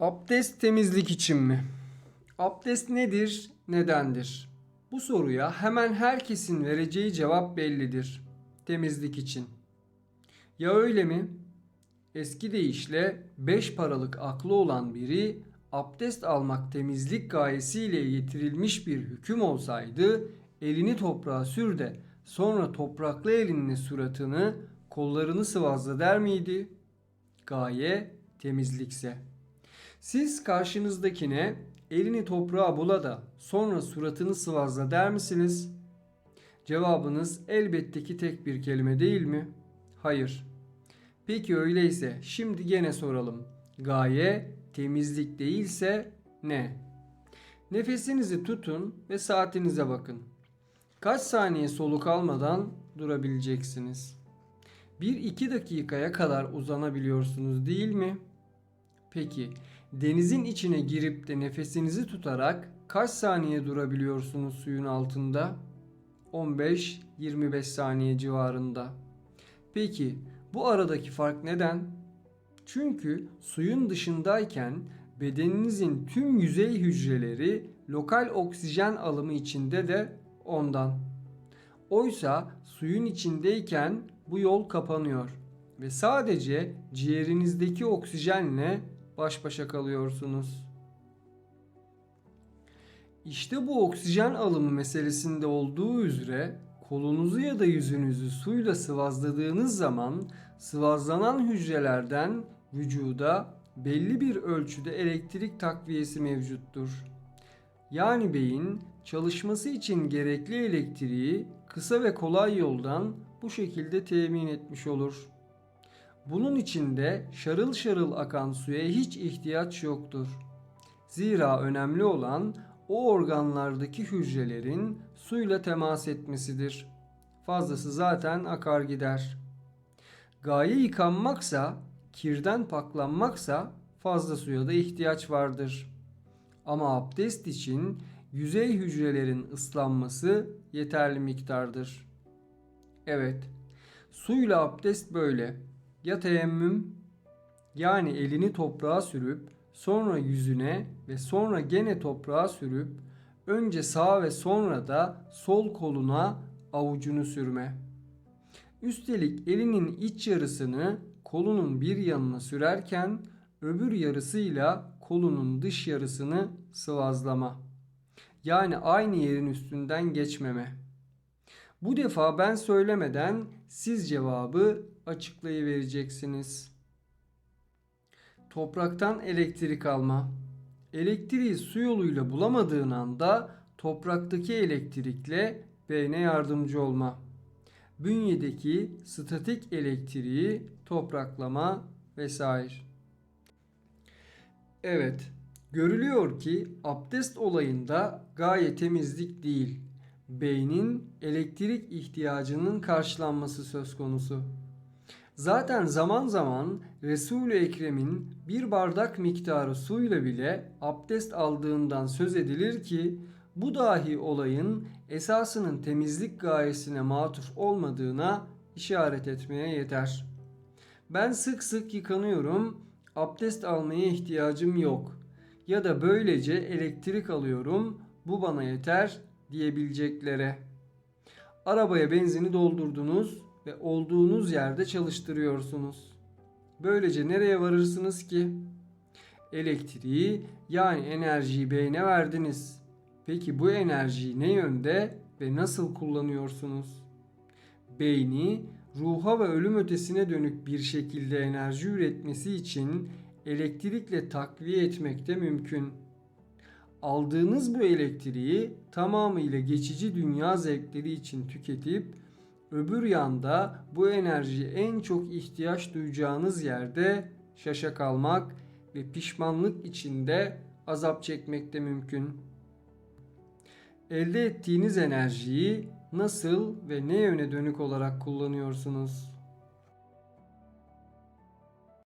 Abdest temizlik için mi? Abdest nedir, nedendir? Bu soruya hemen herkesin vereceği cevap bellidir. Temizlik için. Ya öyle mi? Eski deyişle beş paralık aklı olan biri abdest almak temizlik gayesiyle getirilmiş bir hüküm olsaydı elini toprağa sür de sonra topraklı elinle suratını kollarını sıvazla der miydi? Gaye temizlikse. Siz karşınızdakine elini toprağa bula da sonra suratını sıvazla der misiniz? Cevabınız elbette ki tek bir kelime değil mi? Hayır. Peki öyleyse şimdi gene soralım. Gaye temizlik değilse ne? Nefesinizi tutun ve saatinize bakın. Kaç saniye soluk almadan durabileceksiniz? 1-2 dakikaya kadar uzanabiliyorsunuz değil mi? Peki denizin içine girip de nefesinizi tutarak kaç saniye durabiliyorsunuz suyun altında? 15-25 saniye civarında. Peki bu aradaki fark neden? Çünkü suyun dışındayken bedeninizin tüm yüzey hücreleri lokal oksijen alımı içinde de ondan. Oysa suyun içindeyken bu yol kapanıyor ve sadece ciğerinizdeki oksijenle baş başa kalıyorsunuz. İşte bu oksijen alımı meselesinde olduğu üzere kolunuzu ya da yüzünüzü suyla sıvazladığınız zaman sıvazlanan hücrelerden vücuda belli bir ölçüde elektrik takviyesi mevcuttur. Yani beyin çalışması için gerekli elektriği kısa ve kolay yoldan bu şekilde temin etmiş olur. Bunun için de şarıl şarıl akan suya hiç ihtiyaç yoktur. Zira önemli olan o organlardaki hücrelerin suyla temas etmesidir. Fazlası zaten akar gider. Gaye yıkanmaksa, kirden paklanmaksa fazla suya da ihtiyaç vardır. Ama abdest için yüzey hücrelerin ıslanması yeterli miktardır. Evet, suyla abdest böyle. Ya teyemmüm yani elini toprağa sürüp sonra yüzüne ve sonra gene toprağa sürüp önce sağ ve sonra da sol koluna avucunu sürme. Üstelik elinin iç yarısını kolunun bir yanına sürerken öbür yarısıyla kolunun dış yarısını sıvazlama. Yani aynı yerin üstünden geçmeme. Bu defa ben söylemeden siz cevabı açıklayıvereceksiniz. Topraktan elektrik alma. Elektriği su yoluyla bulamadığın anda topraktaki elektrikle beyne yardımcı olma. Bünyedeki statik elektriği topraklama vesaire. Evet, görülüyor ki abdest olayında gaye temizlik değil, beynin elektrik ihtiyacının karşılanması söz konusu. Zaten zaman zaman Resul-i Ekrem'in bir bardak miktarı suyla bile abdest aldığından söz edilir ki bu dahi olayın esasının temizlik gayesine matuf olmadığına işaret etmeye yeter. Ben sık sık yıkanıyorum, abdest almaya ihtiyacım yok ya da böylece elektrik alıyorum, bu bana yeter diyebileceklere. Arabaya benzini doldurdunuz ve olduğunuz yerde çalıştırıyorsunuz. Böylece nereye varırsınız ki? Elektriği yani enerjiyi beyne verdiniz. Peki bu enerjiyi ne yönde ve nasıl kullanıyorsunuz? Beyni ruha ve ölüm ötesine dönük bir şekilde enerji üretmesi için elektrikle takviye etmek de mümkün. Aldığınız bu elektriği tamamıyla geçici dünya zevkleri için tüketip öbür yanda bu enerji en çok ihtiyaç duyacağınız yerde şaşa kalmak ve pişmanlık içinde azap çekmek de mümkün. Elde ettiğiniz enerjiyi nasıl ve ne yöne dönük olarak kullanıyorsunuz?